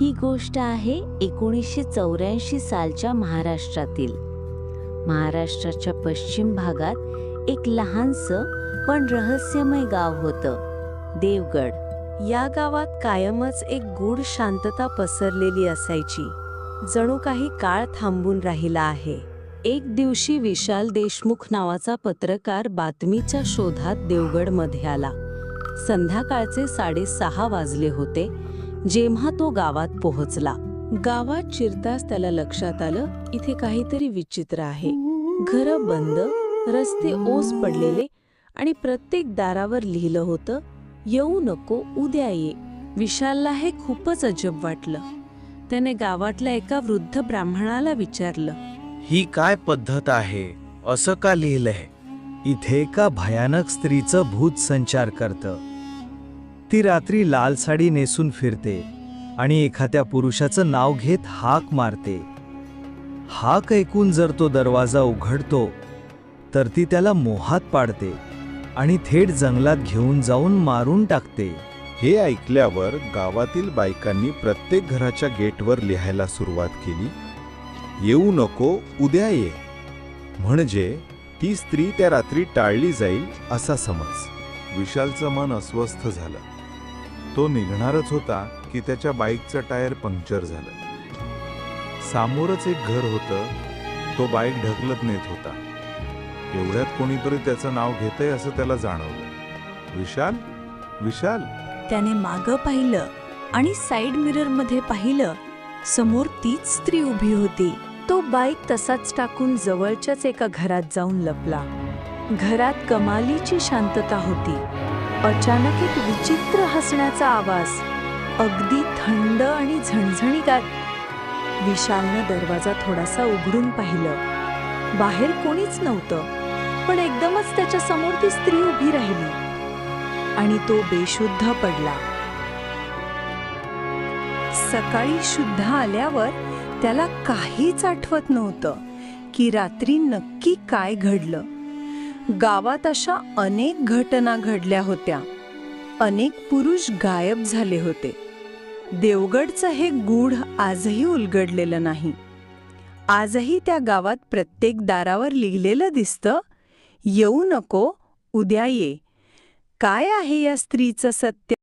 ही गोष्ट आहे एकोणीसशे चौऱ्याऐंशी सालच्या महाराष्ट्रातील. महाराष्ट्राच्या पश्चिम भागात एक लहानसं पण रहस्यमय गाव होतं देवगड. या गावात कायमच एक गूढ शांतता पसरलेली असायची. जणू काही काळ थांबून राहिला आहे. एक दिवशी विशाल देशमुख नावाचा पत्रकार बातमीच्या शोधात देवगडमध्ये आला. संध्याकाळचे साडेसहा वाजले होते जेव्हा तो गावात पोहोचला गावात शिरताच त्याला लक्षात आलं इथे काहीतरी विचित्र आहे. घरं बंद रस्ते ओस पडलेले आणि प्रत्येक दारावर लिहिलं होतं येऊ नको उद्या ये. विशालला हे खूपच अजब वाटलं. त्याने गावातल्या एका वृद्ध ब्राह्मणाला विचारलं ही काय पद्धत आहे? असं का लिहिलंय? इथे एका भयानक स्त्रीचं भूत संचार करतं. ती रात्री लाल साडी नेसून फिरते आणि एखाद्या पुरुषाचं नाव घेत हाक मारते. हाक ऐकून जर तो दरवाजा उघडतो तर ती त्याला मोहात पाडते आणि थेट जंगलात घेऊन जाऊन मारून टाकते. हे ऐकल्यावर गावातील बायकांनी प्रत्येक घराच्या गेटवर लिहायला सुरुवात केली. येऊ नको उद्या ये. म्हणजे ती स्त्री त्या रात्री टाळली जाईल असा समज. विशालचं मन अस्वस्थ झालं. तो निघणारच होता की त्याच्या बाईकचं टायर पंक्चर झालं. सामोरच एक घर होतं तो बाईक ढकलत नेत होता. एवढ्यात कोणीतरी त्याचं नाव घेतंय असं त्याला जाणवलं. विशाल? विशाल? त्याने मागं पाहिलं आणि साइड मिररमध्ये पाहिलं समोर तीच स्त्री उभी होती. तो बाईक तसाच टाकून जवळच्याच एका घरात जाऊन लपला. घरात कमालीची शांतता होती. अचानक एक विचित्र हसण्याचा आवाज अगदी थंड आणि झणझणीत विशालनं दरवाजा थोडासा उघडून पाहिलं. बाहेर कोणीच नव्हतं पण एकदमच त्याच्यासमोर ती स्त्री उभी राहिली आणि तो बेशुद्ध पडला. सकाळी शुद्ध आल्यावर त्याला काहीच आठवत नव्हतं की रात्री नक्की काय घडलं. गावात अशा अनेक घटना घडल्या होत्या. अनेक पुरुष गायब झाले होते. देवगडचं हे गूढ आजही उलगडलेलं नाही. आजही त्या गावात प्रत्येक दारावर लिहिलेलं दिसतं येऊ नको उद्या ये. काय आहे या स्त्रीचं सत्य?